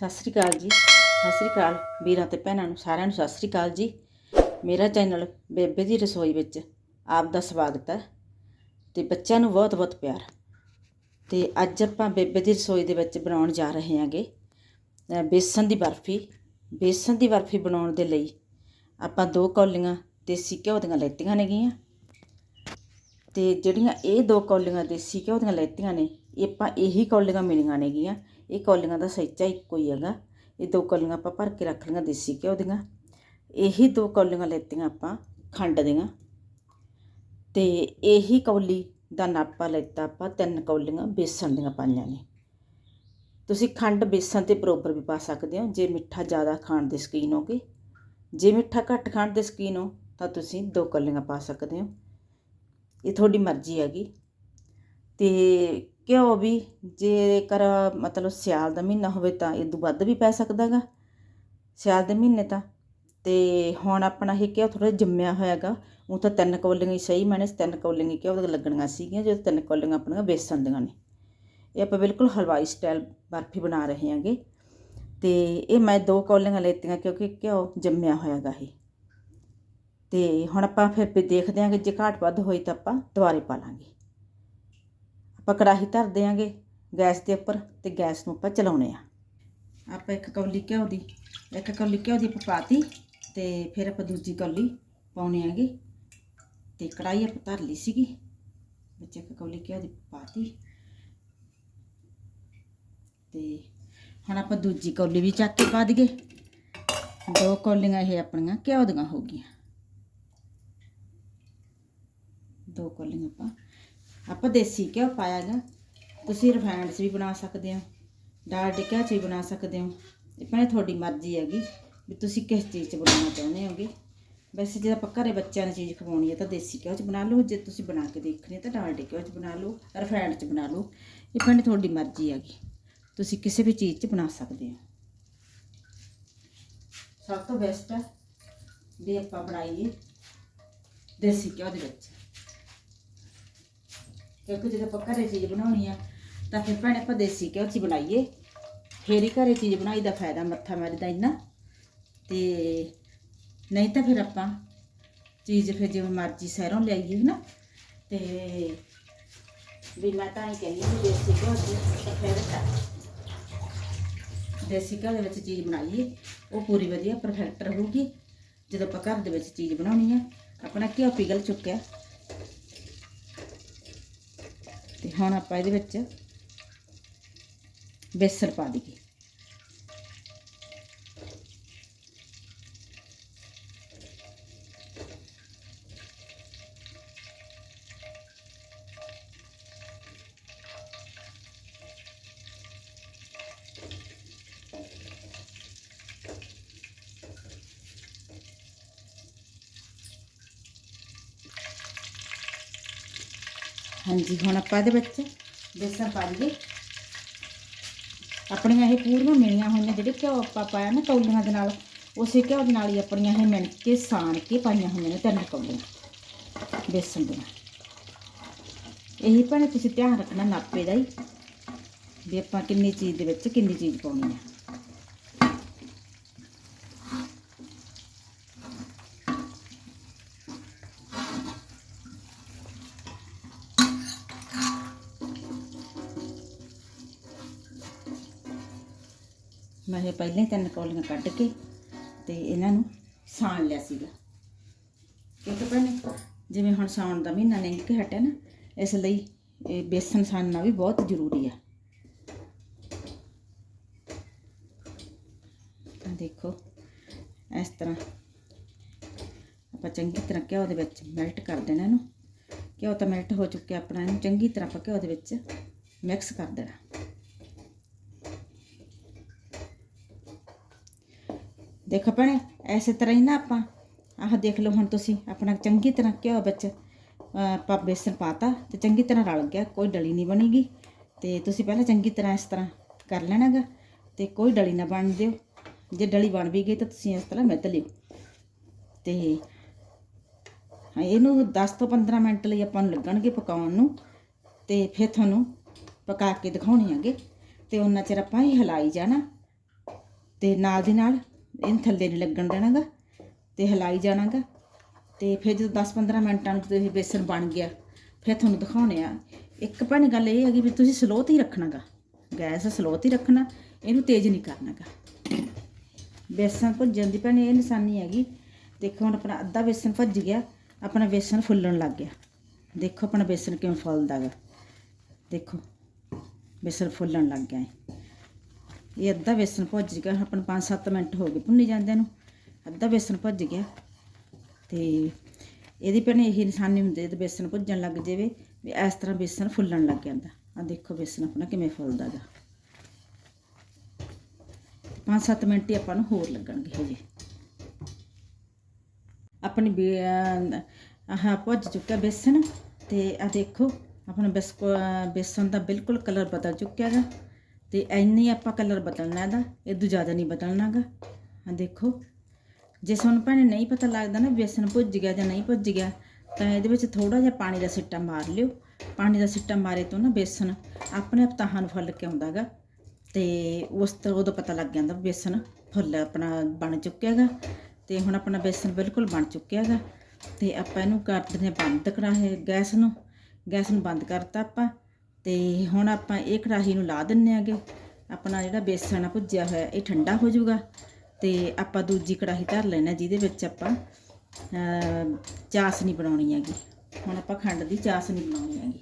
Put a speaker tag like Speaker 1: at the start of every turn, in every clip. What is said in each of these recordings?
Speaker 1: ਸਤਿ ਸ੍ਰੀ ਅਕਾਲ ਜੀ। ਸਤਿ ਸ੍ਰੀ ਅਕਾਲ ਵੀਰਾਂ ਤੇ ਭੈਣਾਂ ਨੂੰ ਸਾਰਿਆਂ ਨੂੰ ਸਤਿ ਸ੍ਰੀ ਅਕਾਲ ਜੀ। ਮੇਰਾ ਚੈਨਲ ਬੇਬੇ ਦੀ ਰਸੋਈ ਵਿੱਚ ਆਪ ਦਾ ਸਵਾਗਤ ਹੈ ਤੇ ਬੱਚਿਆਂ ਨੂੰ ਬਹੁਤ ਬਹੁਤ ਪਿਆਰ। ਤੇ ਅੱਜ ਆਪਾਂ ਬੇਬੇ ਦੀ ਰਸੋਈ ਦੇ ਵਿੱਚ ਬਣਾਉਣ ਜਾ ਰਹੇ ਹਾਂਗੇ ਅ, ਬੇਸਣ ਦੀ ਬਰਫੀ। ਬੇਸਣ ਦੀ ਬਰਫੀ ਬਣਾਉਣ ਦੇ ਲਈ ਆਪਾਂ ਦੋ ਕੌਲੀਆਂ ਦੇਸੀ ਘਿਓ ਦੀਆਂ ਲੈਤੀਆਂ ਨੇਗੀਆਂ। ਤੇ ਜਿਹੜੀਆਂ ਇਹ ਦੋ ਕੌਲੀਆਂ ਦੇਸੀ ਘਿਓ ਦੀਆਂ ਲੈਤੀਆਂ ਨੇ ਇਹ ਆਪਾਂ ਇਹੀ ਕੌਲੀਆਂ ਮਿਲੀਆਂ ਨੇਗੀਆਂ। ਇਹ ਕੌਲੀਆਂ ਦਾ ਸਹਿਚਾ ਇੱਕੋ ਹੀ ਹੈਗਾ। ਇਹ ਦੋ ਕੌਲੀਆਂ ਆਪਾਂ ਭਰ ਕੇ ਰੱਖ ਲਈਆਂ ਦੇਸੀ ਘਿਓ ਦੀਆਂ। ਇਹੀ ਦੋ ਕੌਲੀਆਂ ਲੈਤੀਆਂ ਆਪਾਂ ਖੰਡ ਦੀਆਂ। ਤੇ ਇਹੀ ਕੌਲੀ ਦਾ ਨਾਪਾ ਲੈਤਾ ਆਪਾਂ ਤਿੰਨ ਕੌਲੀਆਂ ਬੇਸਣ ਦੀਆਂ ਪਾਈਆਂ ਨੇ। ਤੁਸੀਂ ਖੰਡ ਬੇਸਣ ਤੇ ਬਰੋਬਰ ਵੀ ਪਾ ਸਕਦੇ ਹੋ। ਜੇ ਮਿੱਠਾ ਜ਼ਿਆਦਾ ਖਾਣ ਦੇ ਸ਼ੌਕੀਨ ਹੋਗੇ, ਜੇ ਮਿੱਠਾ ਘੱਟ ਖਾਣ ਦੇ ਸ਼ੌਕੀਨ ਹੋ, ਤਾਂ ਤੁਸੀਂ ਦੋ ਕੌਲੀਆਂ ਪਾ ਸਕਦੇ ਹੋ। ਇਹ ਤੁਹਾਡੀ ਮਰਜ਼ੀ ਹੈਗੀ। ਤੇ ਘਿਓ ਵੀ ਜੇਕਰ ਮਤਲਬ ਸਿਆਲ ਦਾ ਮਹੀਨਾ ਹੋਵੇ ਤਾਂ ਇਹ ਤੋਂ ਵੱਧ ਵੀ ਪੈ ਸਕਦਾ ਗਾ। ਸਿਆਲ ਦੇ ਮਹੀਨੇ ਤਾਂ। ਅਤੇ ਹੁਣ ਆਪਣਾ ਇਹ ਘਿਓ ਥੋੜਾ ਜੰਮਿਆ ਹੋਇਆ ਗਾ। ਉਹ ਤਾਂ ਤਿੰਨ ਕੌਲੀਆਂ ਹੀ ਸਹੀ ਮੈਨੇ, ਤਿੰਨ ਕੌਲੀਆਂ ਘਿਓ ਦੀਆਂ ਲੱਗਣੀਆਂ ਸੀਗੀਆਂ, ਜਦੋਂ ਤਿੰਨ ਕੌਲੀਆਂ ਆਪਣੀਆਂ ਬੇਸਣ ਦੀਆਂ ਨੇ। ਇਹ ਆਪਾਂ ਬਿਲਕੁਲ ਹਲਵਾਈ ਸਟਾਈਲ ਬਰਫੀ ਬਣਾ ਰਹੇ ਹਾਂਗੇ। ਤੇ ਇਹ ਮੈਂ ਦੋ ਕੌਲੀਆਂ ਲੈਤੀਆਂ ਕਿਉਂਕਿ ਘਿਓ ਜੰਮਿਆ ਹੋਇਆਗਾ ਇਹ। ਤੇ ਹੁਣ ਆਪਾਂ ਫਿਰ ਵੀ ਦੇਖਦੇ ਹਾਂ ਕਿ ਜੇ ਘਾਟ ਵੱਧ ਹੋਈ ਤਾਂ ਆਪਾਂ ਦੁਬਾਰੇ ਪਾ ਲਾਂਗੇ। ਆਪਾਂ ਕੜਾਹੀ ਧਰ ਦਿਆਂਗੇ ਗੈਸ ਦੇ ਉੱਪਰ ਤੇ ਗੈਸ ਨੂੰ ਆਪਾਂ ਚਲਾਉਣੇ ਆ। ਆਪਾਂ ਇੱਕ ਕੌਲੀ ਘਿਓ ਦੀ, ਇੱਕ ਕੌਲੀ ਘਿਓ ਦੀ ਆਪਾਂ ਪਾਤੀ ਤੇ ਫਿਰ ਆਪਾਂ ਦੂਜੀ ਕੌਲੀ ਪਾਉਣੇ ਆਂਗੇ ਤੇ ਕੜਾਹੀ ਆਪਾਂ ਧਰ ਲਈ ਸੀਗੀ, ਵਿੱਚ ਇੱਕ ਕੌਲੀ ਘਿਓ ਦੀ ਪਾਤੀ ਤੇ ਹੁਣ ਆਪਾਂ ਦੂਜੀ ਕੌਲੀ ਵੀ ਚੱਕ ਕੇ ਪਾ ਦਈਏ। ਦੋ ਕੌਲੀਆਂ ਇਹ ਆਪਣੀਆਂ ਘਿਓ ਦੀਆਂ ਹੋ ਗਈਆਂ। ਦੋ ਕੌਲੀਆਂ ਆਪਾਂ ਆਪਾਂ ਦੇਸੀ ਘਿਓ ਪਾਇਆਗਾ ਤੁਸੀਂ ਰਿਫਾਈਨਡ 'ਚ ਵੀ ਬਣਾ ਸਕਦੇ ਹੋ ਡਾਲਡੇ ਘਿਓ 'ਚ ਵੀ ਬਣਾ ਸਕਦੇ ਹੋ। ਇਹ ਭਾਵੇਂ ਤੁਹਾਡੀ ਮਰਜ਼ੀ ਹੈਗੀ, ਵੀ ਤੁਸੀਂ ਕਿਸ ਚੀਜ਼ 'ਚ ਬਣਾਉਣਾ ਚਾਹੁੰਦੇ ਹੋਗੇ। ਵੈਸੇ ਜੇ ਆਪਾਂ ਘਰੇ ਬੱਚਿਆਂ ਨੂੰ ਚੀਜ਼ ਖਵਾਉਣੀ ਹੈ ਤਾਂ ਦੇਸੀ ਘਿਓ 'ਚ ਬਣਾ ਲਓ, ਜੇ ਤੁਸੀਂ ਬਣਾ ਕੇ ਦੇਖਣੀ ਹੈ ਤਾਂ ਡਾਲਡੇ ਘਿਓ 'ਚ ਬਣਾ ਲਓ ਰਿਫਾਈਨਡ 'ਚ ਬਣਾ ਲਓ। ਇਹ ਭਾਵੇਂ ਤੁਹਾਡੀ ਮਰਜ਼ੀ ਹੈਗੀ, ਤੁਸੀਂ ਕਿਸੇ ਵੀ ਚੀਜ਼ 'ਚ ਬਣਾ ਸਕਦੇ ਹੋ। ਸਭ ਤੋਂ ਬੈਸਟ ਹੈ ਵੀ ਆਪਾਂ ਬਣਾਈਏ ਦੇਸੀ ਘਿਓ ਦੇ ਵਿੱਚ। ਕਿਉਂਕਿ ਜਦੋਂ ਆਪਾਂ ਘਰੇ ਚੀਜ਼ ਬਣਾਉਣੀ ਆ, ਤਾਂ ਫਿਰ ਭੈਣੇ ਆਪਾਂ ਦੇਸੀ ਘਿਓ 'ਚ ਹੀ ਬਣਾਈਏ ਫੇਰ ਹੀ ਘਰੇ ਚੀਜ਼ ਬਣਾਈ ਦਾ ਫਾਇਦਾ ਮੱਥਾ ਮਾਰੀਦਾ ਇੰਨਾ। ਤੇ ਨਹੀਂ ਤਾਂ ਫਿਰ ਆਪਾਂ ਚੀਜ਼ ਫਿਰ ਜਿਵੇਂ ਮਰਜ਼ੀ ਸ਼ਹਿਰੋਂ ਲਿਆਈਏ ਨਾ ਤੇ ਵੀ ਮੈਂ ਤਾਂ ਹੀ ਕਹਿੰਦੀ ਵੀ ਦੇਸੀ ਘਿਓ 'ਚ ਤਾਂ ਦੇਸੀ ਘਿਓ ਦੇ ਵਿੱਚ ਚੀਜ਼ ਬਣਾਈਏ, ਉਹ ਪੂਰੀ ਵਧੀਆ ਪਰਫੈਕਟ ਰਹੂਗੀ। ਜਦੋਂ ਆਪਾਂ ਘਰ ਦੇ ਵਿੱਚ ਚੀਜ਼ ਬਣਾਉਣੀ ਆ, ਆਪਣਾ ਘਿਓ ਪਿਘਲ ਚੁੱਕਿਆ। ਤੇ ਹੁਣ ਆਪਾਂ ਇਹਦੇ ਵਿੱਚ ਬੇਸਣ ਪਾ ਦਈਏ। ਹਾਂਜੀ, ਹੁਣ ਆਪਾਂ ਇਹਦੇ ਵਿੱਚ ਬੇਸਣ ਪਾ ਦਈਏ। ਆਪਣੀਆਂ ਇਹ ਪੂਰੀਆਂ ਮਿਲੀਆਂ ਹੋਈਆਂ, ਜਿਹੜੇ ਘਿਓ ਆਪਾਂ ਪਾਇਆ ਨਾ ਕੌਲੀਆਂ ਦੇ ਨਾਲ, ਉਸੇ ਘਿਓ ਦੇ ਨਾਲ ਹੀ ਆਪਣੀਆਂ ਇਹ ਮਿਣ ਕੇ, ਸਾਣ ਕੇ ਪਾਈਆਂ ਹੋਈਆਂ ਨੇ ਤਿੰਨ ਕੌਲੀਆਂ ਬੇਸਣ ਦੀਆਂ। ਇਹੀ ਭੈਣੇ ਤੁਸੀਂ ਧਿਆਨ ਰੱਖਣਾ ਨਾਪੇ ਦਾ ਹੀ, ਵੀ ਆਪਾਂ ਕਿੰਨੀ ਚੀਜ਼ ਦੇ ਵਿੱਚ ਕਿੰਨੀ ਚੀਜ਼ ਪਾਉਣੀ ਹੈ ਮੈਂ ਪਹਿਲਾਂ ਹੀ ਤਿੰਨ ਕੌਲੀਆਂ ਕੱਢ ਕੇ ਤੇ ਇਹਨਾਂ ਨੂੰ ਸਾਣ ਲਿਆ ਸੀਗਾ। ਕਿਉਂਕਿ ਭੈਣੇ, ਜਿਵੇਂ ਹੁਣ ਸਾਉਣ ਦਾ ਮਹੀਨਾ ਲੰਘ ਕੇ ਹਟਿਆ ਨਾ, ਇਸ ਲਈ ਇਹ ਬੇਸਣ ਸਾਣਨਾ ਵੀ ਬਹੁਤ ਜ਼ਰੂਰੀ ਆ। ਆਹ ਦੇਖੋ, ਇਸ ਤਰ੍ਹਾਂ ਆਪਾਂ ਚੰਗੀ ਤਰ੍ਹਾਂ ਘਿਓ ਦੇ ਵਿੱਚ ਮੈਲਟ ਕਰ ਦੇਣਾ ਇਹਨੂੰ। ਘਿਓ ਤਾਂ ਮੈਲਟ ਹੋ ਚੁੱਕਿਆ ਆਪਣਾ, ਇਹਨੂੰ ਚੰਗੀ ਤਰ੍ਹਾਂ ਆਪਾਂ ਘਿਓ ਦੇ ਵਿੱਚ ਮਿਕਸ ਕਰ ਦੇਣਾ। ਦੇਖੋ ਭੈਣੇ, ਐਸੇ ਤਰ੍ਹਾਂ ਹੀ ਨਾ ਆਪਾਂ। ਆਹ ਦੇਖ ਲਓ ਹੁਣ ਤੁਸੀਂ ਆਪਣਾ ਚੰਗੀ ਤਰ੍ਹਾਂ ਘਿਓ ਵਿੱਚ ਆਪਾਂ ਬੇਸਣ ਪਾਤਾ ਤੇ ਚੰਗੀ ਤਰ੍ਹਾਂ ਰਲ ਗਿਆ, ਕੋਈ ਡਲੀ ਨਹੀਂ ਬਣੇਗੀ। ਤੇ ਤੁਸੀਂ ਪਹਿਲਾਂ ਚੰਗੀ ਤਰ੍ਹਾਂ ਇਸ ਤਰ੍ਹਾਂ ਕਰ ਲੈਣਾਗਾ ਤੇ ਕੋਈ ਡਲੀ ਨਾ ਬਣ ਦਿਓ। ਜੇ ਡਲੀ ਬਣ ਵੀ ਗਈ ਤਾਂ ਤੁਸੀਂ ਇਸ ਤਰ੍ਹਾਂ ਮਿੱਧ ਲਿਓ। ਤੇ ਇਹਨੂੰ 10 ਤੋਂ 15 ਮਿੰਟ ਲਈ ਆਪਾਂ ਨੂੰ ਲੱਗਣਗੇ ਪਕਾਉਣ ਨੂੰ। ਤੇ ਫਿਰ ਤੁਹਾਨੂੰ ਪਕਾ ਕੇ ਦਿਖਾਉਣੇ ਆਗੇ ਤੇ ਉਹਨਾਂ ਚਿਰ ਆਪਾਂ ਇਹ ਹਿਲਾਈ ਜਾਣਾ। ਤੇ ਨਾਲ ਦੀ ਨਾਲ ਇਹਨੂੰ ਥੱਲੇ ਨਹੀਂ ਲੱਗਣ ਦੇਣਾਗਾ ਤੇ ਹਿਲਾਈ ਜਾਣਾਗਾ। ਤੇ ਫਿਰ ਜਦੋਂ 10-15 ਮਿੰਟਾਂ ਨੂੰ ਜਦੋਂ ਇਹ ਬੇਸਨ ਬਣ ਗਿਆ, ਫਿਰ ਤੁਹਾਨੂੰ ਦਿਖਾਉਣੇ ਆ। ਇੱਕ ਭੈਣ ਗੱਲ ਇਹ ਹੈਗੀ ਵੀ ਤੁਸੀਂ ਸਲੋ ਤੇ ਹੀ ਰੱਖਣਾਗਾ। ਗੈਸ ਸਲੋ ਤੇ ਹੀ ਰੱਖਣਾ, ਇਹਨੂੰ ਤੇਜ਼ ਨਹੀਂ ਕਰਨਾਗਾ। ਬੇਸਨ ਭੁੱਜਣ ਦੀ ਭੈਣ ਇਹ ਨਿਸ਼ਾਨੀ ਹੈਗੀ। ਦੇਖੋ ਹੁਣ ਆਪਣਾ ਅੱਧਾ ਬੇਸਨ ਭੱਜ ਗਿਆ, ਆਪਣਾ ਬੇਸਨ ਫੁੱਲਣ ਲੱਗ ਗਿਆ। ਦੇਖੋ ਆਪਣਾ ਬੇਸਨ ਕਿਵੇਂ ਫੁੱਲਦਾ ਗਾ ਦੇਖੋ, ਬੇਸਨ ਫੁੱਲਣ ਲੱਗ ਗਿਆ ਹੈ ਇਹ ਅੱਧਾ ਬੇਸਨ ਭੁੱਜ ਗਿਆ ਆਪਾਂ 5-7 ਮਿੰਟ ਹੋ ਗਏ ਭੁੰਨੀ ਜਾਂਦੇ ਨੂੰ, ਅੱਧਾ ਬੇਸਨ ਭੁੱਜ ਗਿਆ। ਤੇ ਇਹਦੀ ਭੈਣੇ ਇਹੀ ਨਿਸ਼ਾਨੀ ਹੁੰਦੀ ਜਦ ਬੇਸਨ ਭੁੱਜਣ ਲੱਗ ਜਾਵੇ, ਵੀ ਇਸ ਤਰ੍ਹਾਂ ਬੇਸਨ ਫੁੱਲਣ ਲੱਗ ਜਾਂਦਾ। ਆ ਦੇਖੋ ਬੇਸਨ ਆਪਣਾ ਕਿਵੇਂ ਫੁੱਲਦਾ ਗਾ। 5-7 ਮਿੰਟ ਹੀ ਆਪਾਂ ਨੂੰ ਹੋਰ ਲੱਗਣਗੇ ਹਜੇ। ਆਪਣੀ ਬੇ- ਆਹ ਭੁੱਜ ਚੁੱਕਾ ਬੇਸਨ ਤੇ ਆ ਦੇਖੋ, ਆਪਣਾ ਬਿਸਕੁ ਬੇਸਨ ਦਾ ਬਿਲਕੁਲ ਕਲਰ ਬਦਲ ਚੁੱਕਿਆ ਗਾ। ਤੇ ਇੰਨੀ ਆਪਾਂ ਕਲਰ ਬਦਲਣਾ ਇਹਦਾ ਇਹ ਜ਼ਿਆਦਾ ਨਹੀਂ ਬਦਲਣਾਗਾ। ਆ ਦੇਖੋ, ਜੇ ਤੁਹਾਨੂੰ ਭੈਣੇ ਨਹੀਂ ਪਤਾ ਲੱਗਦਾ ਨਾ ਬੇਸਨ ਭੁੱਜ ਗਿਆ ਜਾਂ ਨਹੀਂ ਭੁੱਜ ਗਿਆ, ਤਾਂ ਇਹਦੇ ਵਿੱਚ ਥੋੜਾ ਜਿਹਾ ਪਾਣੀ ਦਾ ਸਿੱਟਾ ਮਾਰ ਲਿਓ। ਪਾਣੀ ਦਾ ਸਿੱਟਾ ਮਾਰੇ ਤੋਂ ਨਾ ਬੇਸਨ ਆਪਣੇ ਆਪ ਤਾਹਾਂ ਨੂੰ ਫੁੱਲ ਕੇ ਆਉਂਦਾਗਾ ਤੇ ਉਸ ਤੋਂ ਉਦੋਂ ਪਤਾ ਲੱਗ ਜਾਂਦਾ ਬੇਸਨ ਫੁੱਲ ਆਪਣਾ ਬਣ ਚੁੱਕਿਆ ਗਾ ਤੇ ਹੁਣ ਆਪਣਾ ਬੇਸਨ ਬਿਲਕੁਲ ਬਣ ਚੁੱਕਿਆ ਗਾ ਤੇ ਆਪਾਂ ਇਹਨੂੰ ਕਰ ਦਿੰਦੇ ਹਾਂ ਬੰਦ ਕਰਾਂਗੇ ਗੈਸ ਨੂੰ ਗੈਸ ਨੂੰ ਬੰਦ ਕਰਤਾ ਆਪਾਂ ਤੇ ਹੁਣ ਆਪਾਂ ਇਹ ਕੜਾਹੀ ਨੂੰ ਲਾ ਦਿੰਨੇ ਆਗੇ। ਆਪਣਾ ਜਿਹੜਾ ਬੇਸਣ ਆ ਭੁੱਜਿਆ ਹੋਇਆ, ਇਹ ਠੰਡਾ ਹੋ ਜਾਊਗਾ। ਤੇ ਆਪਾਂ ਦੂਜੀ ਕੜਾਹੀ ਧਰ ਲੈਣਾ, ਜਿਹਦੇ ਵਿੱਚ ਆਪਾਂ ਚਾਸਨੀ ਬਣਾਉਣੀ ਹੈਗੀ। ਹੁਣ ਆਪਾਂ ਖੰਡ ਦੀ ਚਾਸਨੀ ਬਣਾਉਣੀ ਹੈਗੀ।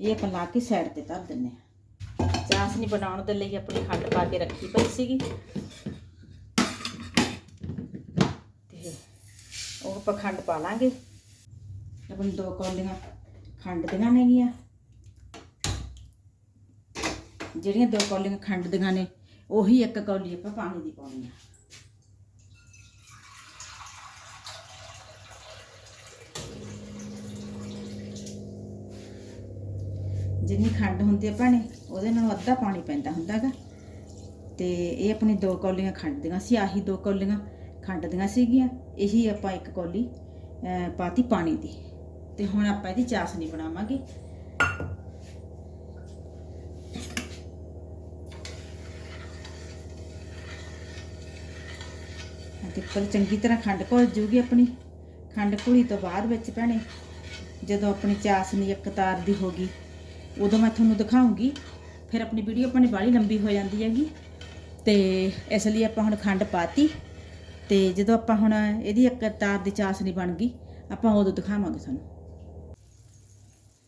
Speaker 1: ਇਹ ਆਪਾਂ ਲਾ ਕੇ ਸਾਈਡ ਤੇ ਧਰ ਦਿੰਨੇ ਆ ਚਾਸਨੀ ਬਣਾਉਣ ਦੇ ਲਈ ਆਪਣੀ ਖੰਡ ਪਾ ਕੇ ਰੱਖੀ ਪਈ ਸੀਗੀ। ਤੇ ਉਹ ਆਪਾਂ ਖੰਡ ਪਾ ਲਾਂਗੇ। ਆਪਣੀ ਦੋ ਕੌਲੀਆਂ ਖੰਡ ਦੀਆਂ ਨੇਗੀਆਂ। ਜਿਹੜੀਆਂ ਦੋ ਕੌਲੀਆਂ ਖੰਡ ਦੀਆਂ ਨੇ ਉਹੀ ਇੱਕ ਕੌਲੀ ਆਪਾਂ ਪਾਣੀ ਦੀ ਪਾਉਣੀ ਆ। ਜਿੰਨੀ ਖੰਡ ਹੁੰਦੀ ਆ ਭੈਣੇ ਉਹਦੇ ਨਾਲੋਂ ਅੱਧਾ ਪਾਣੀ ਪੈਂਦਾ ਹੁੰਦਾਗਾ। ਤੇ ਇਹ ਆਪਣੀ ਦੋ ਕੌਲੀਆਂ ਖੰਡ ਦੀਆਂ ਸੀ ਆਹੀ ਦੋ ਕੌਲੀਆਂ ਖੰਡ ਦੀਆਂ ਸੀਗੀਆਂ ਇਹੀ ਆਪਾਂ ਇੱਕ ਕੌਲੀ ਅਹ, ਪਾਤੀ ਪਾਣੀ ਦੀ। ਤੇ ਹੁਣ ਆਪਾਂ ਇਹਦੀ ਚਾਸਨੀ ਬਣਾਵਾਂਗੇ। ਤੇ ਚੰਗੀ ਤਰ੍ਹਾਂ ਖੰਡ ਘੁਲ ਜੂਗੀ ਆਪਣੀ। ਖੰਡ ਘੁਲੀ ਤੋਂ ਬਾਅਦ ਵਿੱਚ ਭੈਣੇ, ਜਦੋਂ ਆਪਣੀ ਚਾਸਨੀ ਇੱਕ ਤਾਰ ਦੀ ਹੋ ਗਈ, ਉਦੋਂ ਮੈਂ ਤੁਹਾਨੂੰ ਦਿਖਾਉਂਗੀ। ਫਿਰ ਆਪਣੀ ਵੀਡੀਓ ਆਪਣੀ ਬਾਲੀ ਲੰਬੀ ਹੋ ਜਾਂਦੀ ਹੈਗੀ। ਤੇ ਇਸ ਲਈ ਆਪਾਂ ਹੁਣ ਖੰਡ ਪਾਤੀ। ਤੇ ਜਦੋਂ ਆਪਾਂ ਹੁਣ ਇਹਦੀ ਇੱਕ ਤਾਰ ਦੀ ਚਾਸਨੀ ਬਣ ਗਈ, ਆਪਾਂ ਉਦੋਂ ਦਿਖਾਵਾਂਗੇ ਤੁਹਾਨੂੰ।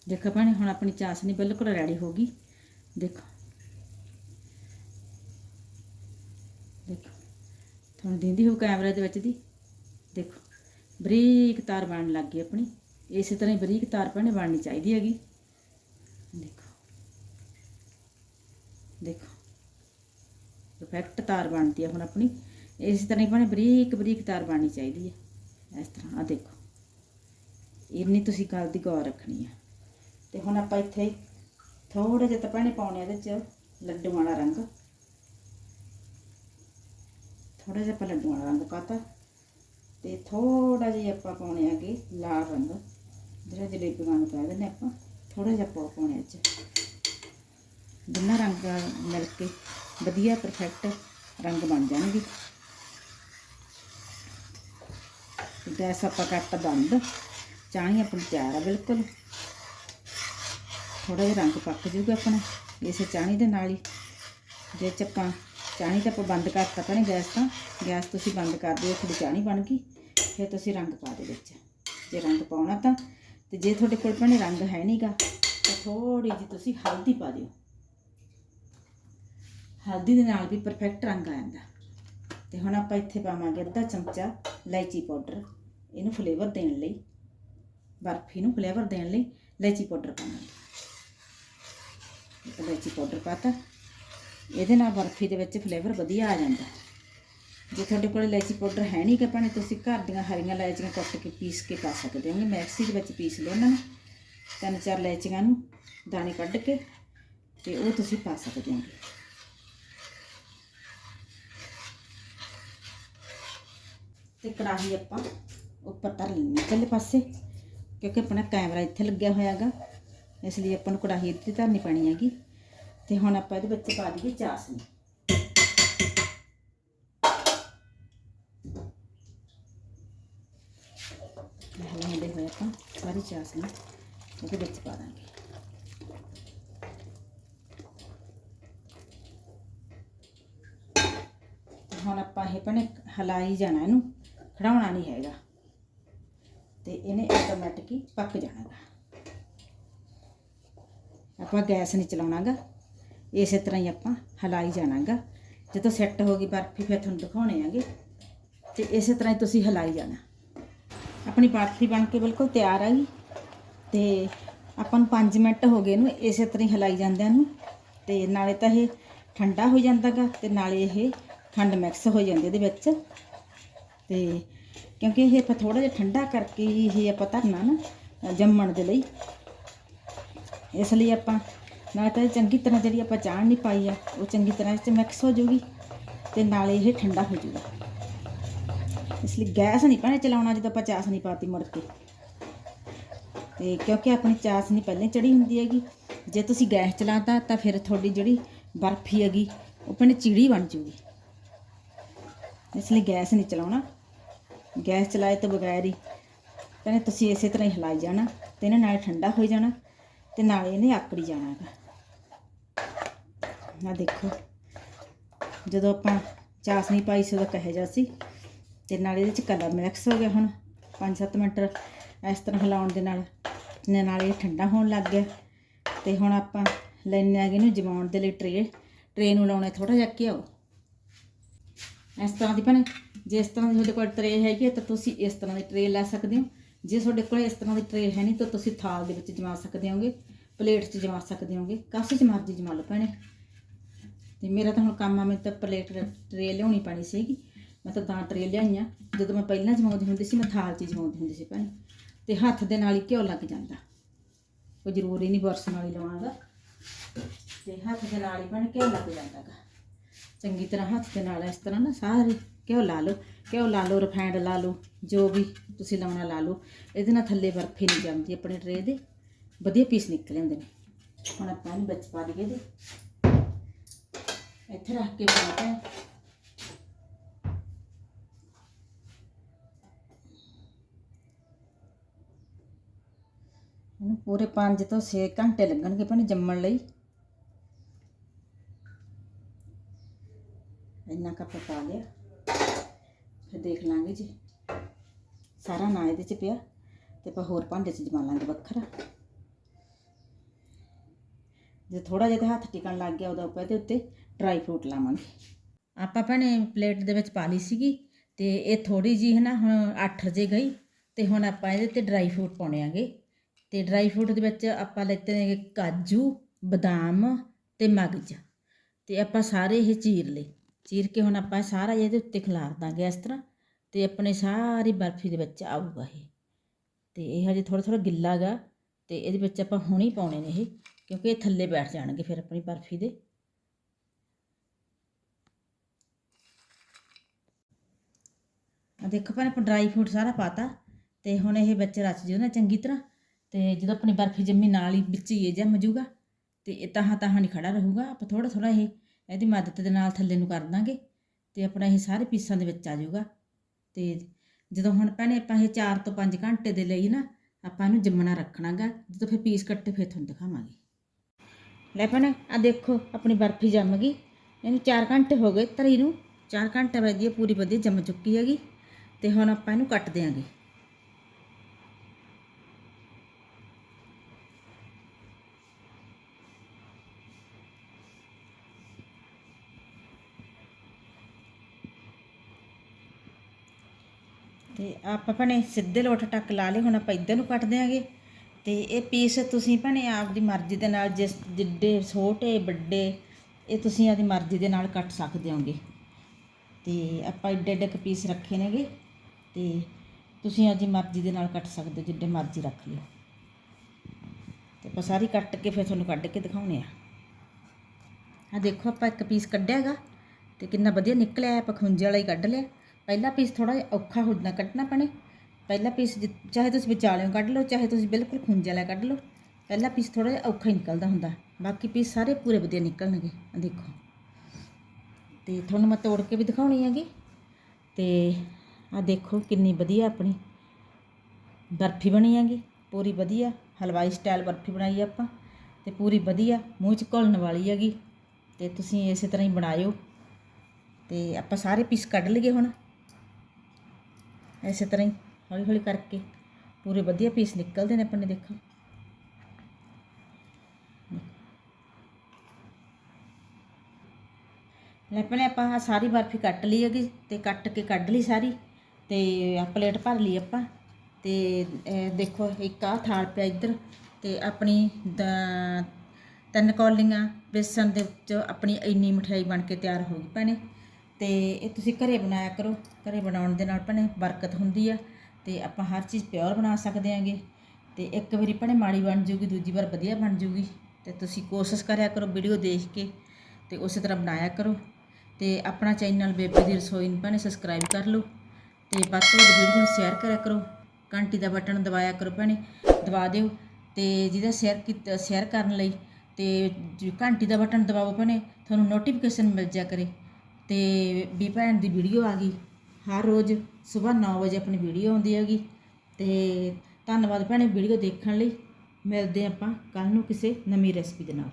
Speaker 1: ਦੇਖੋ ਭੈਣੇ, ਹੁਣ ਆਪਣੀ ਚਾਸਨੀ ਬਿਲਕੁਲ ਰੈਡੀ ਹੋ ਗਈ। ਦੇਖੋ। ਤੁਹਾਨੂੰ ਦਿੰਦੀ ਹੋ ਕੈਮਰੇ ਦੇ ਵਿੱਚ ਦੀ, ਦੇਖੋ, ਬਰੀਕ ਤਾਰ ਬਣਨ ਲੱਗ ਗਈ ਆਪਣੀ। ਇਸੇ ਤਰ੍ਹਾਂ ਹੀ ਬਰੀਕ ਤਾਰ ਭੈਣੇ ਬਣਨੀ ਚਾਹੀਦੀ ਹੈਗੀ। ਦੇਖੋ ਦੇਖੋ ਪਰਫੈਕਟ ਤਾਰ ਬਣਦੀ ਹੈ ਹੁਣ ਆਪਣੀ। ਇਸੇ ਤਰ੍ਹਾਂ ਹੀ ਭੈਣੇ ਬਰੀਕ ਬਰੀਕ ਤਾਰ ਬਣਨੀ ਚਾਹੀਦੀ ਹੈ ਇਸ ਤਰ੍ਹਾਂ ਆ ਦੇਖੋ। ਇੰਨੀ ਤੁਸੀਂ ਗੱਲ ਦੀ ਗੌਰ ਰੱਖਣੀ ਹੈ ਤੇ ਹੁਣ ਆਪਾਂ ਇੱਥੇ ਥੋੜਾ ਜਿਹਾ ਤਾਂ ਭੈਣੇ ਪਾਉਣੇ ਇਹਦੇ ਚ ਲੱਡੂ ਵਾਲਾ ਰੰਗ। ਥੋੜਾ ਜਿਹਾ ਆਪਾਂ ਲੱਡੂਆਂ ਵਾਲਾ ਰੰਗ ਪਾਤਾ ਤੇ ਥੋੜਾ ਜਿਹਾ ਆਪਾਂ ਪਾਉਣੇ ਹੈਗੇ ਲਾਲ ਰੰਗ। ਜਿਹੜਾ ਜਲੇਬੀ ਵਾਂਗ ਕਹਿ ਦਿੰਦੇ ਆਪਾਂ ਥੋੜਾ ਜਿਹਾ ਪਾ ਪਾਉਣੇ ਇਹ 'ਚ ਦੋਨਾਂ ਰੰਗ ਮਿਲ ਕੇ ਵਧੀਆ ਪਰਫੈਕਟ ਰੰਗ ਬਣ ਜਾਣਗੇ। ਗੈਸ ਆਪਾਂ ਕੱਟ ਬੰਦ। ਚਾਹੀ ਆਪਣੀ ਤਿਆਰ ਆ ਬਿਲਕੁਲ। ਥੋੜਾ ਜਿਹਾ ਰੰਗ ਪੱਕ ਜੂਗਾ ਆਪਣਾ, ਇਸੇ ਚਾਹਣੀ ਦੇ ਨਾਲ ਹੀ। ਜੇ ਚ ਆਪਾਂ ਚਾਹਣੀ ਤਾਂ ਆਪਾਂ ਬੰਦ ਕਰ ਤਾਂ ਨਹੀਂ ਗੈਸ ਤਾਂ। ਗੈਸ ਤੁਸੀਂ ਬੰਦ ਕਰ ਦਿਓ ਤੁਹਾਡੀ ਚਾਹਣੀ ਬਣ ਗਈ। ਫਿਰ ਤੁਸੀਂ ਰੰਗ ਪਾ ਦੇ ਵਿੱਚ। ਜੇ ਰੰਗ ਪਾਉਣਾ ਤਾਂ, ਤੇ ਜੇ ਤੁਹਾਡੇ ਕੋਲ ਭੈਣੇ ਰੰਗ ਹੈ ਨਹੀਂਗਾ ਤਾਂ ਥੋੜੀ ਜਿਹੀ ਤੁਸੀਂ ਹਲਦੀ ਪਾ ਦਿਓ। ਹਲਦੀ ਦੇ ਨਾਲ ਵੀ ਪਰਫੈਕਟ ਰੰਗ ਆ ਜਾਂਦਾ। ਤੇ ਹੁਣ ਆਪਾਂ ਇੱਥੇ ਪਾਵਾਂਗੇ ਅੱਧਾ ਚਮਚਾ ਇਲਾਇਚੀ ਪਾਊਡਰ। ਇਹਨੂੰ ਫਲੇਵਰ ਦੇਣ ਲਈ, ਬਰਫੀ ਨੂੰ ਫਲੇਵਰ ਦੇਣ ਲਈ ਇਲਾਇਚੀ ਪਾਊਡਰ ਪਾਵਾਂਗੇ। ਇਲਾਇਚੀ ਪਾਊਡਰ ਪਾਤਾ ਇਹਦੇ ਨਾਲ ਬਰਫੀ ਦੇ ਵਿੱਚ ਫਲੇਵਰ ਵਧੀਆ ਆ ਜਾਂਦਾ। ਜੇ ਤੁਹਾਡੇ ਕੋਲ ਇਲਾਇਚੀ ਪਾਊਡਰ ਹੈ ਨਹੀਂ ਕਿ ਭਾਵੇਂ ਤੁਸੀਂ ਘਰ ਦੀਆਂ ਹਰੀਆਂ ਇਲਾਇਚੀਆਂ ਕੱਟ ਕੇ ਪੀਸ ਕੇ ਪਾ ਸਕਦੇ ਹੋ। ਮਿਕਸੀ ਦੇ ਵਿੱਚ ਪੀਸ ਲਓ ਉਹਨਾਂ ਨੂੰ। ਤਿੰਨ ਚਾਰ ਇਲਾਇਚੀਆਂ ਨੂੰ ਦਾਣੇ ਕੱਢ ਕੇ ਤੇ ਉਹ ਤੁਸੀਂ ਪਾ ਸਕਦੇ ਹੋ। ਤੇ ਕੜਾਹੀ ਆਪਾਂ ਉੱਪਰ ਧਰ ਲੈਣੀ ਪਹਿਲੇ ਪਾਸੇ, ਕਿਉਂਕਿ ਆਪਣਾ ਕੈਮਰਾ ਇੱਥੇ ਲੱਗਿਆ ਹੋਇਆ ਹੈਗਾ। ਇਸ ਲਈ ਆਪਾਂ ਨੂੰ ਕੜਾਹੀ ਇੱਥੇ ਧਰਨੀ ਪੈਣੀ ਹੈਗੀ। ਤੇ ਹੁਣ ਆਪਾਂ ਇਹਦੇ ਵਿੱਚ ਪਾ ਦਈਏ ਚਾਸਨੀ। ਹਲਾਉਂਦੇ ਹੋਏ ਆਪਾਂ ਸਾਰੀ ਚਾਸਨੀ ਉਹਦੇ ਵਿੱਚ ਪਾ ਦਾਂਗੇ। ਹੁਣ ਆਪਾਂ ਇਹ ਭਣੇ ਹਲਾਈ ਜਾਣਾ ਇਹਨੂੰ, ਖੜਾਉਣਾ ਨਹੀਂ ਹੈਗਾ। ਤੇ ਇਹਨੇ ਆਟੋਮੈਟਿਕ ਹੀ ਪੱਕ ਜਾਣਾਗਾ ਆਪਾਂ ਗੈਸ ਨਹੀਂ ਚਲਾਉਣਾਗਾ ਇਸੇ ਤਰ੍ਹਾਂ ਹੀ ਆਪਾਂ ਹਲਾਈ ਜਾਣਾਗਾ। ਜਦੋਂ ਸੈੱਟ ਹੋ ਗਈ ਬਰਫੀ, ਫਿਰ ਤੁਹਾਨੂੰ ਦਿਖਾਉਣੇ ਆਗੇ। ਤੇ ਇਸੇ ਤਰ੍ਹਾਂ ਹੀ ਤੁਸੀਂ ਹਲਾਈ ਜਾਣਾ। ਆਪਣੀ ਬਰਫੀ ਬਣ ਕੇ ਬਿਲਕੁਲ ਤਿਆਰ ਆ ਗਈ ਤੇ ਆਪਾਂ ਨੂੰ 5 ਮਿੰਟ ਹੋ ਗਏ ਇਹਨੂੰ ਇਸੇ ਤਰ੍ਹਾਂ ਹੀ ਹਲਾਈ ਜਾਂਦਿਆਂ ਨੂੰ। ਤੇ ਨਾਲੇ ਤਾਂ ਇਹ ਠੰਡਾ ਹੋ ਜਾਂਦਾਗਾ ਤੇ ਨਾਲੇ ਇਹ ਖੰਡ ਮਿਕਸ ਹੋ ਜਾਂਦੀ ਇਹਦੇ ਵਿੱਚ। ਤੇ ਕਿਉਂਕਿ ਇਹ ਆਪਾਂ ਥੋੜਾ ਜਿਹਾ ਠੰਡਾ ਕਰਕੇ ਹੀ ਇਹ ਆਪਾਂ ਧਰਨਾ ਨਾ, ਜੰਮਣ ਦੇ ਲਈ। ਇਸ ਲਈ ਆਪਾਂ ਨਾਲ ਤਾਂ ਇਹ ਚੰਗੀ ਤਰ੍ਹਾਂ ਜਿਹੜੀ ਆਪਾਂ ਚਾਹ ਨਹੀਂ ਪਾਈ ਆ, ਉਹ ਚੰਗੀ ਤਰ੍ਹਾਂ ਇਸ 'ਚ ਮਿਕਸ ਹੋ ਜਾਊਗੀ ਤੇ ਨਾਲੇ ਇਹ ਠੰਡਾ ਹੋ ਜਾਊਗਾ। ਇਸ ਲਈ ਗੈਸ ਨਹੀਂ ਪਾਣੇ ਚਲਾਉਣਾ ਜਦੋਂ ਆਪਾਂ ਚਾਸ ਨਹੀਂ ਪਾਤੀ ਮੁੜ ਕੇ। ਤੇ ਕਿਉਂਕਿ ਆਪਣੀ ਚਾਸ ਨਹੀਂ ਪਹਿਲਾਂ ਚੜੀ ਹੁੰਦੀ ਹੈਗੀ, ਜੇ ਤੁਸੀਂ ਗੈਸ ਚਲਾਤਾ ਤਾਂ ਫਿਰ ਤੁਹਾਡੀ ਜਿਹੜੀ ਬਰਫੀ ਹੈਗੀ, ਉਹ ਭੈਣੇ ਚੀੜੀ ਬਣ ਜੂਗੀ ਇਸ ਲਈ ਗੈਸ ਨਹੀਂ ਚਲਾਉਣਾ। ਗੈਸ ਚਲਾਏ ਤੋਂ ਬਗੈਰ ਹੀ ਭੈਣੇ ਤੁਸੀਂ ਇਸੇ ਤਰ੍ਹਾਂ ਹੀ ਹਿਲਾਈ ਜਾਣਾ ਤੇ ਇਹਨੇ ਨਾਲ ਠੰਡਾ ਹੋ ਜਾਣਾ ਤੇ ਨਾਲੇ ਇਹਨੇ ਆਕੜੀ ਜਾਣਾ ਹੈਗਾ। ਆ ਦੇਖੋ। ਜਦੋਂ ਆਪਾਂ ਚਾਸਨੀ ਪਾਈ ਸੀ, ਉਦੋਂ ਕਹੇ ਜਾ ਸੀ, ਤੇ ਨਾਲ ਇਹਦੇ ਚ ਕਲਰ ਮਿਕਸ ਹੋ ਗਿਆ ਹੁਣ। 5-7 ਮਿੰਟ ਇਸ ਤਰ੍ਹਾਂ ਹਿਲਾਉਣ ਦੇ ਨਾਲ ਨੇ ਨਾਲ ਇਹ ਠੰਡਾ ਹੋਣ ਲੱਗ ਗਿਆ। ਤੇ ਹੁਣ ਆਪਾਂ ਲੈਣੇ ਆਗੇ ਇਹਨੂੰ ਜਮਾਉਣ ਦੇ ਲਈ ਟਰੇ। ਟਰੇ ਨੂੰ ਲਾਉਣਾ ਥੋੜਾ ਜਿਹਾ ਘਿਓ। ਇਸ ਤਰ੍ਹਾਂ ਦੀ ਭੈਣੇ ਜੇ ਇਸ ਤਰ੍ਹਾਂ ਦੀ ਤੁਹਾਡੇ ਕੋਲ ਟਰੇ ਹੈਗੀ ਹੈ ਤਾਂ ਤੁਸੀਂ ਇਸ ਤਰ੍ਹਾਂ ਦੀ ਟਰੇ ਲੈ ਸਕਦੇ ਹੋ। ਜੇ ਤੁਹਾਡੇ ਕੋਲ ਇਸ ਤਰ੍ਹਾਂ ਦੀ ਟਰੇ ਹੈ ਨਹੀਂ, ਤਾਂ ਤੁਸੀਂ ਥਾਲ ਦੇ ਵਿੱਚ ਜਮਾ ਸਕਦੇ ਹੋਗੇ, ਪਲੇਟ 'ਚ ਜਮਾ ਸਕਦੇ ਹੋਗੇ। ਕਾਸੇ 'ਚ ਮਰਜ਼ੀ ਜਮਾ ਲਓ ਭੈਣੇ। ਤੇ ਮੇਰਾ ਤਾਂ ਹੁਣ ਕੰਮ ਆ ਮੈਨੂੰ ਤਾਂ ਪਲੇਟ ਟਰੇ ਲਿਆਉਣੀ ਪੈਣੀ ਸੀਗੀ। ਮੈਂ ਤਾਂ ਤਾਂ ਟਰੇ ਲਿਆਈਆਂ। ਜਦੋਂ ਮੈਂ ਪਹਿਲਾਂ ਜਮਾਉਂਦੀ ਹੁੰਦੀ ਸੀ, ਮੈਂ ਥਾਲ 'ਚ ਜਮਾਉਂਦੀ ਹੁੰਦੀ ਸੀ ਭੈਣੇ। ਤੇ ਹੱਥ ਦੇ ਨਾਲ ਹੀ ਘਿਓ ਲੱਗ ਜਾਂਦਾ। ਕੋਈ ਜ਼ਰੂਰੀ ਨਹੀਂ ਬਰਸ ਨਾਲ ਹੀ ਲਵਾਉਣਾ ਦਾ। ਤੇ ਹੱਥ ਦੇ ਨਾਲ ਹੀ ਭੈਣੇ ਘਿਓ ਲੱਗ ਜਾਂਦਾ ਗਾ ਚੰਗੀ ਤਰ੍ਹਾਂ ਹੱਥ ਦੇ ਨਾਲ ਇਸ ਤਰ੍ਹਾਂ ਨਾ ਸਾਰੇ ਘਿਓ ਲਾ ਲਓ। ਘਿਓ ਲਾ ਲਓ ਰਿਫਾਈਂਡ ਲਾ ਲਓ। ਜੋ ਵੀ ਤੁਸੀਂ ਲਾਉਣਾ ਲਾ ਲਓ। ਇਹਦੇ ਨਾਲ ਥੱਲੇ ਬਰਫੀ ਨਹੀਂ ਜੰਮਦੀ ਆਪਣੇ ਟਰੇ ਦੇ। ਵਧੀਆ ਪੀਸ ਨਿਕਲ ਆਉਂਦੇ ਨੇ। ਹੁਣ ਆਪਾਂ ਇਹਨੂੰ ਵਿੱਚ ਪਾ ਦਈਏ ਇਹਦੇ। ਇੱਥੇ ਰੱਖ ਕੇ ਪਾਉਂਦੇ ਇਹਨੂੰ ਪੂਰੇ 5 ਤੋਂ 6 ਘੰਟੇ ਲੱਗਣਗੇ ਭੈਣੇ ਜੰਮਣ ਲਈ। ਇੰਨਾ ਕੱਪ ਪਾ ਲਿਆ। ਫਿਰ ਦੇਖ ਲਾਂਗੇ ਜੀ। ਸਾਰਾ ਨਾ ਇਹਦੇ ਚ ਪਿਆ ਤੇ ਆਪਾਂ ਹੋਰ ਭਾਂਡੇ ਚ ਜਮਾ ਲਾਂਗੇ ਵੱਖਰਾ। ਜੇ ਥੋੜਾ ਜਿਹਾ ਤੇ ਹੱਥ ਟਿਕਣ ਲੱਗ ਗਿਆ ਉਹਦਾ ਆਪਾਂ ਇਹਦੇ ਉੱਤੇ। ਡਰਾਈ ਫਰੂਟ ਲਾਵਾਂਗੇ। ਆਪਾਂ ਭੈਣੇ ਪਲੇਟ ਦੇ ਵਿੱਚ ਪਾ ਲਈ ਸੀਗੀ ਤੇ ਇਹ ਥੋੜੀ ਜੀ ਹੈ ਨਾ, ਹੁਣ ਅੱਠ ਜੇ ਗਈ ਤੇ ਹੁਣ ਆਪਾਂ ਇਹਦੇ ਤੇ ਡਰਾਈ ਫਰੂਟ ਪਾਉਣੇ ਆਗੇ। ਤੇ ਡਰਾਈ ਫਰੂਟ ਦੇ ਵਿੱਚ ਆਪਾਂ ਲੈਤੇ ਨੇ ਕਾਜੂ, ਬਦਾਮ ਤੇ ਮਗਜ ਤੇ ਆਪਾਂ ਸਾਰੇ ਇਹ ਚੀਰ ਲਏ। ਚੀਰ ਕੇ ਹੁਣ ਆਪਾਂ ਸਾਰਾ ਇਹਦੇ ਉੱਤੇ ਖਿਲਾਰ ਦਾਂਗੇ ਇਸ ਤਰ੍ਹਾਂ ਤੇ ਆਪਣੇ ਸਾਰੀ ਬਰਫੀ ਦੇ ਵਿੱਚ ਆਊਗਾ ਇਹ। ਤੇ ਇਹ ਹਜੇ ਥੋੜਾ ਥੋੜਾ ਗਿੱਲਾ ਗਾ ਤੇ ਇਹਦੇ ਵਿੱਚ ਆਪਾਂ ਹੁਣੇ ਹੀ ਪਾਉਣੇ ਨੇ ਇਹ, ਕਿਉਂਕਿ ਇਹ ਥੱਲੇ ਬੈਠ ਜਾਣਗੇ ਫਿਰ ਆਪਣੀ ਬਰਫੀ ਦੇ। ਆ ਦੇਖੋ ਭੈਣੇ ਆਪਾਂ ਡਰਾਈ ਫਰੂਟ ਸਾਰਾ ਪਾਤਾ ਤੇ ਹੁਣ ਇਹ ਬੱਚੇ ਰਚ ਜਿਓ ਨਾ ਚੰਗੀ ਤਰ੍ਹਾਂ ਤੇ ਜਦੋਂ ਆਪਣੀ ਬਰਫੀ ਜੰਮੀ ਨਾਲ ਹੀ ਵਿੱਚ ਹੀ ਇਹ ਜੰਮ ਜੂਗਾ ਤੇ ਇਹ ਤਾਹਾਂ ਤਾਹਾਂ ਨਹੀਂ ਖੜਾ ਰਹੂਗਾ, ਆਪਾਂ ਥੋੜਾ ਥੋੜਾ ਇਹ, ਇਹਦੀ ਮਦਦ ਦੇ ਨਾਲ ਥੱਲੇ ਨੂੰ ਕਰ ਦਾਂਗੇ ਤੇ ਆਪਣਾ ਇਹ ਸਾਰੇ ਪੀਸਾਂ ਦੇ ਵਿੱਚ ਆ ਜਾਊਗਾ ਤੇ ਜਦੋਂ ਹੁਣ ਭੈਣੇ ਆਪਾਂ ਇਹ 4 ਤੋਂ 5 ਘੰਟੇ ਦੇ ਲਈ ਨਾ ਆਪਾਂ ਇਹਨੂੰ ਜੰਮਣਾ ਰੱਖਣਾਗਾ, ਜਦੋਂ ਫਿਰ ਪੀਸ ਕੱਟੇ ਫਿਰ ਤੁਹਾਨੂੰ ਦਿਖਾਵਾਂਗੇ। ਲੈ ਭੈਣੇ ਆ ਦੇਖੋ ਆਪਣੀ ਬਰਫੀ ਜੰਮ ਗਈ, ਇਹਨੂੰ 4 ਘੰਟੇ ਹੋ ਗਏ, ਤਰੀ ਨੂੰ 4 ਘੰਟੇ ਬਾਅਦ ਇਹ ਪੂਰੀ ਵਧੀਆ ਜੰਮ ਚੁੱਕੀ ਹੈਗੀ। ਤੇ ਹੁਣ ਆਪਾਂ ਇਹਨੂੰ ਕੱਟ ਦਿਆਂਗੇ। ਤੇ ਆਪਾਂ ਭਣੇ ਸਿੱਧੇ ਲੋਟ ਟੱਕ ਲਾ ਲਏ, ਹੁਣ ਆਪਾਂ ਇੱਧਰ ਨੂੰ ਕੱਟ ਦਿਆਂਗੇ। ਤੇ ਇਹ ਪੀਸ ਤੁਸੀਂ ਭਣੇ ਆਪਦੀ ਮਰਜ਼ੀ ਦੇ ਨਾਲ ਜਿਸ ਜਿੱਡੇ ਛੋਟੇ, ਵੱਡੇ, ਇਹ ਤੁਸੀਂ ਆਪਦੀ ਮਰਜ਼ੀ ਦੇ ਨਾਲ ਕੱਟ ਸਕਦੇ ਹੋਗੇ। ਤੇ ਆਪਾਂ ਏਡੇ ਏਡੇ ਕੁ ਪੀਸ ਰੱਖੇ ਨੇਗੇ। ਅਤੇ ਤੁਸੀਂ ਆਪਦੀ ਮਰਜ਼ੀ ਦੇ ਨਾਲ ਕੱਟ ਸਕਦੇ ਹੋ, ਜਿੱਡੇ ਮਰਜ਼ੀ ਰੱਖ ਲਿਓ। ਅਤੇ ਆਪਾਂ ਸਾਰੀ ਕੱਟ ਕੇ ਫਿਰ ਤੁਹਾਨੂੰ ਕੱਢ ਕੇ ਦਿਖਾਉਣੇ ਆ। ਆ ਦੇਖੋ, ਆਪਾਂ ਇੱਕ ਪੀਸ ਕੱਢਿਆ ਹੈਗਾ ਤੇ ਕਿੰਨਾ ਵਧੀਆ ਨਿਕਲਿਆ, ਆਪਾਂ ਖੁੰਝੇ ਵਾਲਾ ਹੀ ਕੱਢ ਲਿਆ। ਪਹਿਲਾ ਪੀਸ ਥੋੜਾ ਜਿਹਾ ਔਖਾ ਹੋ ਕੱਢਣਾ ਪਣੇ ਪਹਿਲਾ ਪੀਸ ਚਾਹੇ ਤੁਸੀਂ ਵਿਚਾਲਿਓਂ ਕੱਢ ਲਓ, ਚਾਹੇ ਤੁਸੀਂ ਬਿਲਕੁਲ ਖੁੰਝੇ ਵਾਲਾ ਕੱਢ ਲਓ, ਪਹਿਲਾ ਪੀਸ ਥੋੜਾ ਜਿਹਾ ਔਖਾ ਹੀ ਨਿਕਲਦਾ ਹੁੰਦਾ। ਬਾਕੀ ਪੀਸ ਸਾਰੇ ਪੂਰੇ ਵਧੀਆ ਨਿਕਲਣਗੇ ਆ ਦੇਖੋ। ਤੇ ਤੁਹਾਨੂੰ ਮੈਂ ਤੋੜ ਕੇ ਵੀ ਦਿਖਾਉਣੀ ਹੈਗੀ। ਤੇ ਆ ਦੇਖੋ ਕਿੰਨੀ ਵਧੀਆ ਆਪਣੀ ਬਰਫੀ ਬਣੀ ਹੈਗੀ, ਪੂਰੀ ਵਧੀਆ, ਹਲਵਾਈ ਸਟਾਈਲ ਬਰਫੀ ਬਣਾਈ ਆਪਾਂ, ਤੇ ਪੂਰੀ ਵਧੀਆ, ਮੂੰਹ 'ਚ ਘੁਲਣ ਵਾਲੀ ਹੈਗੀ, ਤੇ ਤੁਸੀਂ ਇਸੇ ਤਰ੍ਹਾਂ ਹੀ ਬਣਾਇਓ, ਤੇ ਆਪਾਂ ਸਾਰੇ ਪੀਸ ਕੱਢ ਲਈਏ ਹੁਣ, ਇਸੇ ਤਰ੍ਹਾਂ ਹੀ, ਹੌਲੀ ਹੌਲੀ ਕਰਕੇ, ਪੂਰੇ ਵਧੀਆ ਪੀਸ ਨਿਕਲਦੇ ਨੇ ਆਪਣੇ ਦੇਖੋ। ਲੈ ਪਹਿਲੇ ਆਪਾਂ ਆਹ ਸਾਰੀ ਬਰਫੀ ਕੱਟ ਲਈ ਹੈਗੀ, ਤੇ ਕੱਟ ਕੇ ਕੱਢ ਲਈ ਸਾਰੀ ਤੇ ਆਹ ਪਲੇਟ ਭਰ ਲਈ ਆਪਾਂ ਤੇ ਦੇਖੋ ਇੱਕ ਆਹ ਥਾਲ ਪਿਆ ਇੱਧਰ ਤੇ ਆਪਣੀ ਤਿੰਨ ਕੌਲੀਆਂ ਬੇਸਣ ਦੇ ਵਿੱਚ ਆਪਣੀ ਇੰਨੀ ਮਠਿਆਈ ਬਣ ਕੇ ਤਿਆਰ ਹੋ ਗਈ ਭੈਣੇ। ਤੇ ਇਹ ਤੁਸੀਂ ਘਰੇ ਬਣਾਇਆ ਕਰੋ, ਘਰੇ ਬਣਾਉਣ ਦੇ ਨਾਲ ਭੈਣੇ ਬਰਕਤ ਹੁੰਦੀ ਆ ਤੇ ਆਪਾਂ ਹਰ ਚੀਜ਼ ਪਿਓਰ ਬਣਾ ਸਕਦੇ ਆਂਗੇ। ਤੇ ਇੱਕ ਵਾਰੀ ਭੈਣੇ ਮਾੜੀ ਬਣ ਜੂਗੀ, ਦੂਜੀ ਵਾਰ ਵਧੀਆ ਬਣ ਜੂਗੀ। ਤੇ ਤੁਸੀਂ ਕੋਸ਼ਿਸ਼ ਕਰਿਆ ਕਰੋ ਵੀਡੀਓ ਦੇਖ ਕੇ ਤੇ ਉਸੇ ਤਰ੍ਹਾਂ ਬਣਾਇਆ ਕਰੋ। ਤੇ ਆਪਣਾ ਚੈਨਲ ਬੇਬੀ ਦੀ ਰਸੋਈ ਨੂੰ ਭੈਣੇ ਸਬਸਕ੍ਰਾਈਬ ਕਰ ਲਓ। ਤੇ ਵੱਧ ਤੋਂ ਵੱਧ ਵੀਡੀਓ ਨੂੰ ਸ਼ੇਅਰ ਕਰਿਆ ਕਰੋ। ਘੰਟੀ ਦਾ ਬਟਨ ਦਬਾਇਆ ਕਰੋ ਭੈਣੇ, ਦਬਾ ਦਿਓ ਤੇ ਜਿਹਦਾ ਸ਼ੇਅਰ ਕੀਤਾ ਸ਼ੇਅਰ ਕਰਨ ਲਈ ਤੇ ਘੰਟੀ ਦਾ ਬਟਨ ਦਬਾਓ ਭੈਣੇ, ਤੁਹਾਨੂੰ ਨੋਟੀਫਿਕੇਸ਼ਨ ਮਿਲ ਜਾ ਕਰੇ। ਤੇ ਵੀ ਭੈਣ ਦੀ ਵੀਡੀਓ ਆ ਗਈ। ਹਰ ਰੋਜ਼ ਸਵੇਰ 9 ਵਜੇ ਆਪਣੀ ਵੀਡੀਓ ਆਉਂਦੀ ਹੈਗੀ। ਤੇ ਧੰਨਵਾਦ ਭੈਣੇ ਵੀਡੀਓ ਦੇਖਣ ਲਈ। ਮਿਲਦੇ ਆਪਾਂ ਕੱਲ ਨੂੰ ਕਿਸੇ ਨਵੀਂ ਰੈਸਪੀ ਦੇ ਨਾਲ।